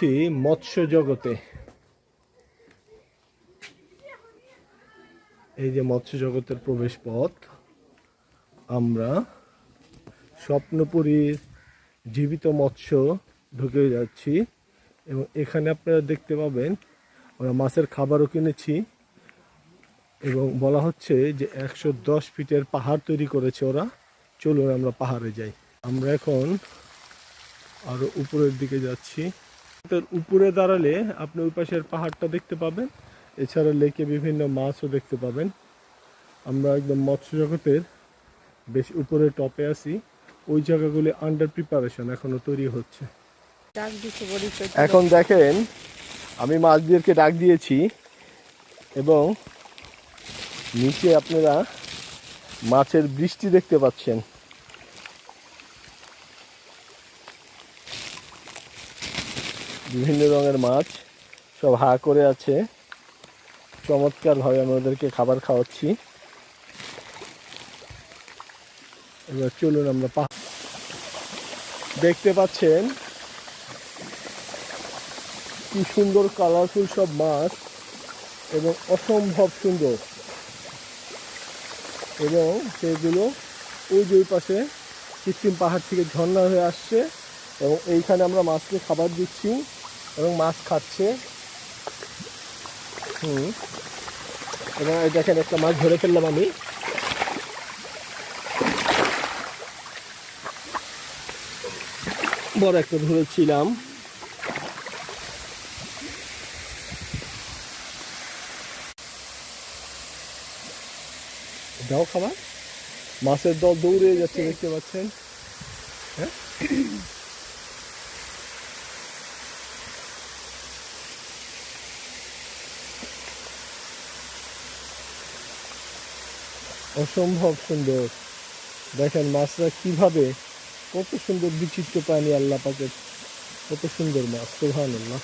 এটি মৎস্য জগতে এই যে মৎস্য জগতের প্রবেশ পথ আমরা স্বপ্নপুরীর জীবিত মৎস্য ঢুকে যাচ্ছি এবং এখানে আপনারা দেখতে পাবেন, আমরা মাছের খাবারও কিনেছি এবং বলা হচ্ছে যে একশো দশ ফিটের পাহাড় তৈরি করেছে ওরা। চলুন আমরা পাহাড়ে যাই। আমরা এখন আরও উপরের দিকে যাচ্ছি। তার উপরে দাঁড়ালে আপনি ওই পাশের পাহাড়টা দেখতে পাবেন। এছাড়া লেকে বিভিন্ন মাছও দেখতে পাবেন। আমরা একদম মৎস্য জগতের বেশ উপরে টপে আছি। ওই জায়গাগুলি আন্ডার প্রিপারেশন এখনও তৈরি হচ্ছে। এখন দেখেন আমি মাছদেরকে ডাক দিয়েছি এবং নিচে আপনারা মাছের বৃষ্টি দেখতে পাচ্ছেন। বিভিন্ন রঙের মাছ সব হা করে আছে। চমৎকারভাবে আমি ওদেরকে খাবার খাওয়াচ্ছি। এবার চলুন আমরা পা দেখতে পাচ্ছেন কি সুন্দর কালারফুল সব মাছ এবং অসম্ভব সুন্দর। এবং সেগুলো ওই যে পাশে কৃত্রিম পাহাড় থেকে ঝর্ণা হয়ে আসছে এবং এইখানে আমরা মাছকে খাবার দিচ্ছি। এবং মাছ খাচ্ছে। হুম। এবং এই দেখেন, একটা মাছ ধরে ফেললাম আমি। বড় একটা ধরেছিলাম। দাও খাবার। মাছের দল দৌড়ে যাচ্ছে, দেখতে পাচ্ছেন। হ্যাঁ? অসম্ভব সুন্দর। দেখেন মাছরা কীভাবে কত সুন্দর বিচিত্র প্রাণী আল্লাহ পাকের। কত সুন্দর মাছ, সুবহানাল্লাহ।